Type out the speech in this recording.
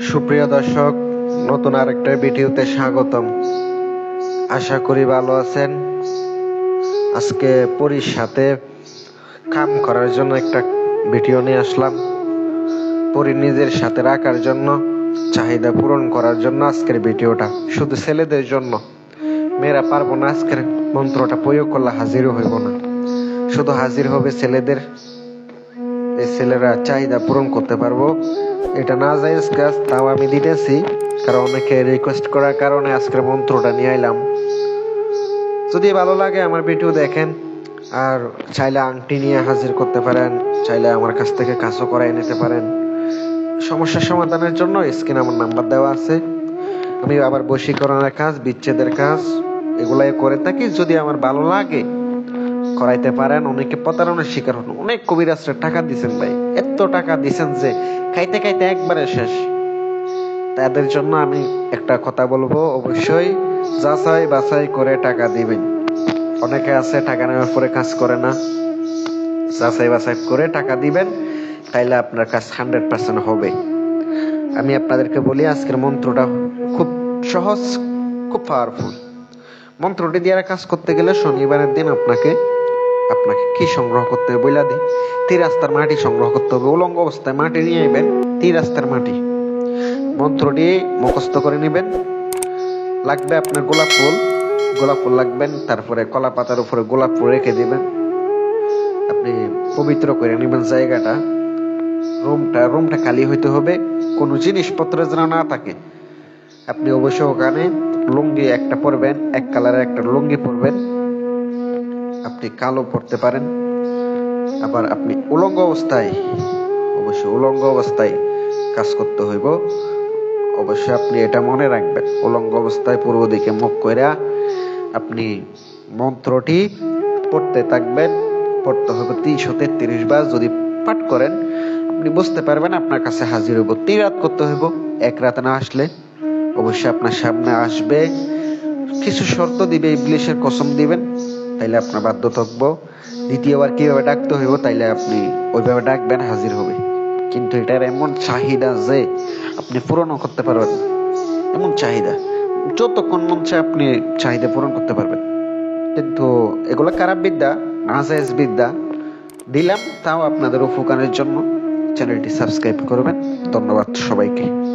সুপ্রিয় দর্শক, নতুন আরেকটা ভিডিওতে স্বাগতম। আশা করি ভালো আছেন। আজকে পরির সাথে কাম করার জন্য একটা ভিডিও নিয়ে আসলাম। পরি নিজের সাথে রাখার জন্য, চাহিদা পূরণ করার জন্য আজকের ভিডিওটা। শুধু ছেলেদের জন্য। মেয়েরা পারব না আজকের মন্ত্রটা প্রয়োগ করলে হাজিরও হইব না। শুধু হাজির হবে ছেলেদের। এই ছেলেরা চাহিদা পূরণ করতে পারব। এটা না জায়েজ কাজ তাও আমি দিতেছি, কারণ অনেকে রিকোয়েস্ট করার কারণে আজকের মন্ত্রটা নিয়ে আইলাম। যদি ভালো লাগে আমার ভিডিও দেখেন, আর চাইলে আংটি নিয়ে হাজির করতে পারেন, চাইলে আমার কাছ থেকে কাজও করাই নিতে পারেন। সমস্যার সমাধানের জন্য স্ক্রিনে আমার নাম্বার দেওয়া আছে। আমি আবার বশীকরণের কাজ, বিচ্ছেদের কাজ, এগুলাই করে থাকি। যদি আমার ভালো লাগে করাইতে পারেন, অনেকে প্রতারণার শিকার হন। অনেক কবিরাজরা টাকা দিছেন ভাই, এত টাকা দিছেন যে খাইতে খাইতে একবারে শেষ। তাদের জন্য আমি একটা কথা বলব, অবশ্যই যাচাই বাছাই করে টাকা দিবেন। অনেকে আছে টাকা নেওয়ার পরে কাজ করে না। যাচাই বাছাই করে টাকা দিবেন, তাইলে আপনার কাজ হান্ড্রেড পার্সেন্ট হবে। আমি আপনাদেরকে বলি, আজকের মন্ত্রটা খুব সহজ, খুব পাওয়ারফুল মন্ত্রটি দিয়ে কাজ করতে গেলে শনিবারের দিন আপনাকে আপনাকে কি সংগ্রহ করতে হবে বইলা দিই তিন রাস্তার মাটি সংগ্রহ করতে হবে। উলঙ্গ অবস্থায় মাটি নিয়ে নেবেন তিন রাস্তার মাটি। মন্ত্রটি মুখস্থ করে নেবেন। লাগবে আপনার গোলাপ ফুল। গোলাপ ফুল লাগবেন, তারপরে কলা পাতার উপরে গোলাপ ফুল রেখে দিবেন। আপনি পবিত্র করে নেবেন জায়গাটা। রুমটা রুমটা খালি হইতে হবে। কোনো জিনিসপত্র যেন না থাকে। আপনি অবশ্য ওখানে লুঙ্গি একটা পরবেন, এক কালারের একটা লুঙ্গি পরবেন। আপনি কালো পরতে পারেন, আবার আপনি উলঙ্গ অবস্থায়, অবশ্যই উলঙ্গ অবস্থায় কাজ করতে হইব। অবশ্যই আপনি এটা মনে রাখবেন, উলঙ্গ অবস্থায় পূর্ব দিকে মুখ কইরা আপনি মন্ত্রটি পড়তে থাকবেন, পড়তে হবে তিনশো তেত্রিশ বার। যদি পাঠ করেন, আপনি বুঝতে পারবেন আপনার কাছে হাজির হইব। তিন রাত করতে হইব, এক রাত না আসলে। অবশ্যই আপনার সামনে আসবে। কিছু শর্ত দিবে, ইবলিশের কসম দিবেন। তাইলে আপনার বাধ্য থাকব দ্বিতীয়বার কীভাবে ডাকতে হইব, তাইলে আপনি ওইভাবে ডাকবেন, হাজির হবে। কিন্তু এটার এমন চাহিদা যে আপনি পূরণও করতে পারবেন। এমন চাহিদা। যতক্ষণ মন চায় আপনি চাহিদা পূরণ করতে পারবেন। কিন্তু এগুলো খারাপ বিদ্যা? নাজায়েজ বিদ্যা। দিলাম, তাও আপনাদের উপকারের জন্য। চ্যানেলটি সাবস্ক্রাইব করবেন। ধন্যবাদ সবাইকে।